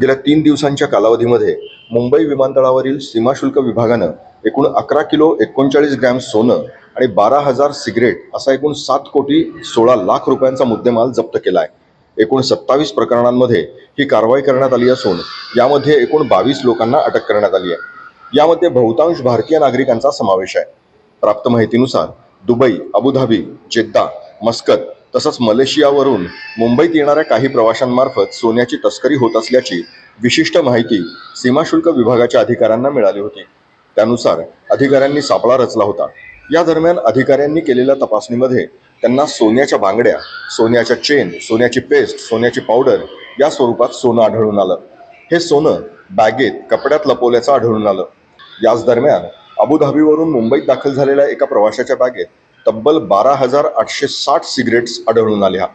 गेल्या तीन दिवसांच्या कालावधीमध्ये मुंबई विमानतळावरील सीमाशुल्क विभागानं एकूण अकरा किलो एकोणचाळीस ग्रॅम सोनं आणि बारा हजार सिगरेट असा एकूण सात कोटी सोळा लाख रुपयांचा मुद्देमाल जप्त केला आहे एकूण सत्तावीस प्रकरणांमध्ये ही कारवाई करण्यात आली असून यामध्ये एकूण बावीस लोकांना अटक करण्यात आली आहे. यामध्ये बहुतांश भारतीय नागरिकांचा समावेश आहे. प्राप्त माहितीनुसार दुबई अबुधाबी जेद्दा मस्कत तसंच मलेशियावरून मुंबईत येणाऱ्या काही प्रवाशांमार्फत सोन्याची तस्करी होत असल्याची विशिष्ट माहिती सीमाशुल्क विभागाच्या अधिकाऱ्यांना मिळाली होती. त्यानुसार अधिकाऱ्यांनी सापळा रचला होता. या दरम्यान अधिकाऱ्यांनी केलेल्या तपासणीमध्ये त्यांना सोन्याच्या बांगड्या सोन्याच्या चेन सोन्याची पेस्ट सोन्याची पावडर या स्वरूपात सोनं आढळून आलं. हे सोनं बॅगेत कपड्यात लपवल्याचं आढळून आलं. याच दरम्यान अबुधाबीवरून मुंबईत दाखल झालेल्या एका प्रवाशाच्या बॅगेत तब्बल बारा हजार आठशे साठ सिगरेट्स आढळून आल्या